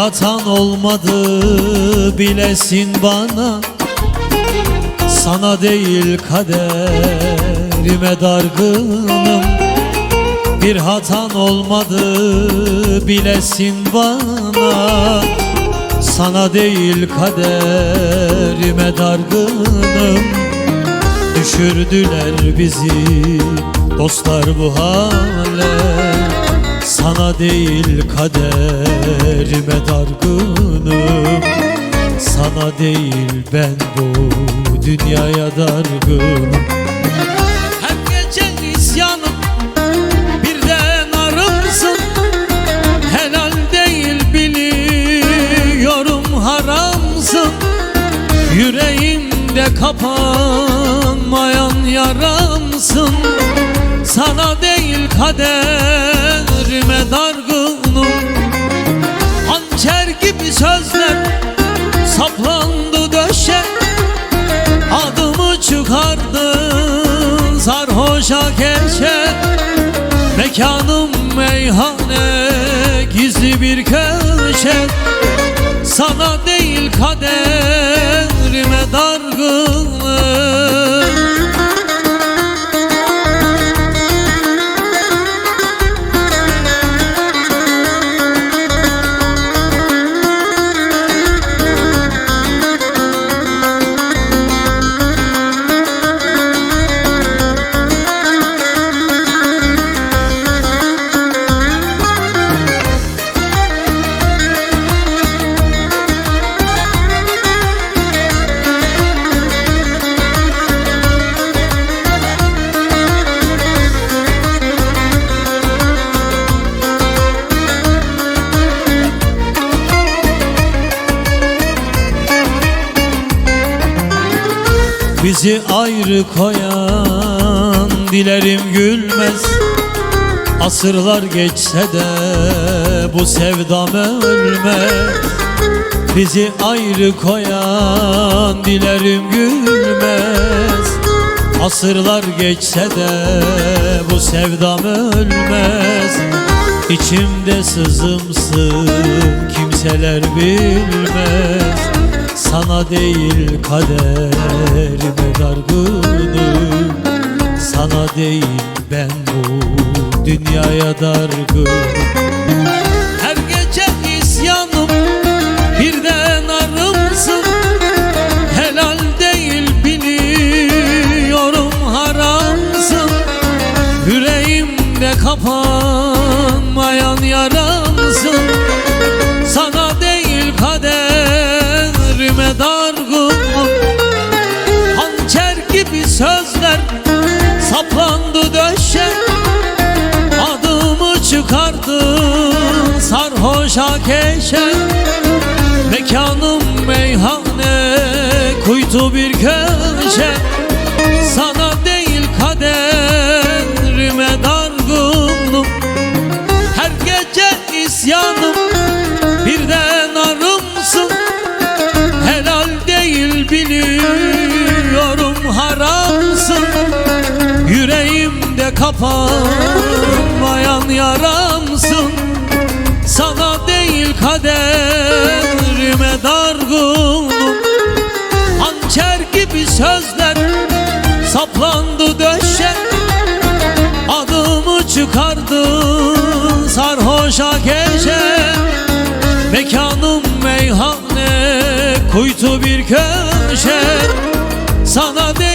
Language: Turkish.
hatan olmadı bilesin bana. Sana değil kaderime dargınım. Bir hatan olmadı bilesin bana. Sana değil kaderime dargınım. Düşürdüler bizi dostlar bu hale Sana değil kaderime dargınım. Sana değil ben bu dünyaya dargınım. Her gece isyanım birden arımsın. Helal değil biliyorum haramsın. Yüreğimde kapanmayan yaramsın Sana değil kaderime dargınım Hançer gibi sözler saplandı döşe. Adımı çıkardın sarhoşa keşe. Mekanım meyhane gizli bir köşe. Sana değil kaderime Bizi ayrı koyan dilerim gülmez. Asırlar geçse de bu sevdam ölmez. Bizi ayrı koyan dilerim gülmez. Asırlar geçse de bu sevdam ölmez. İçimde sızımsın kimseler bilmez Sana değil kaderime dargınım Sana değil ben bu dünyaya dargınım sarhoşa keşe Mekanım meyhane kuytu bir köşe. Sana değil kaderime dargınım Her gece isyanım birden arımsın. Helal değil biliyorum haramsın. Yüreğimde kapanmayan yaramsın Sana değil kaderime dargınım Hançer gibi sözler saplandı döşe. Adımı çıkardın sarhoşa gece. Mekanım meyhane kuytu bir köşe. Sana değil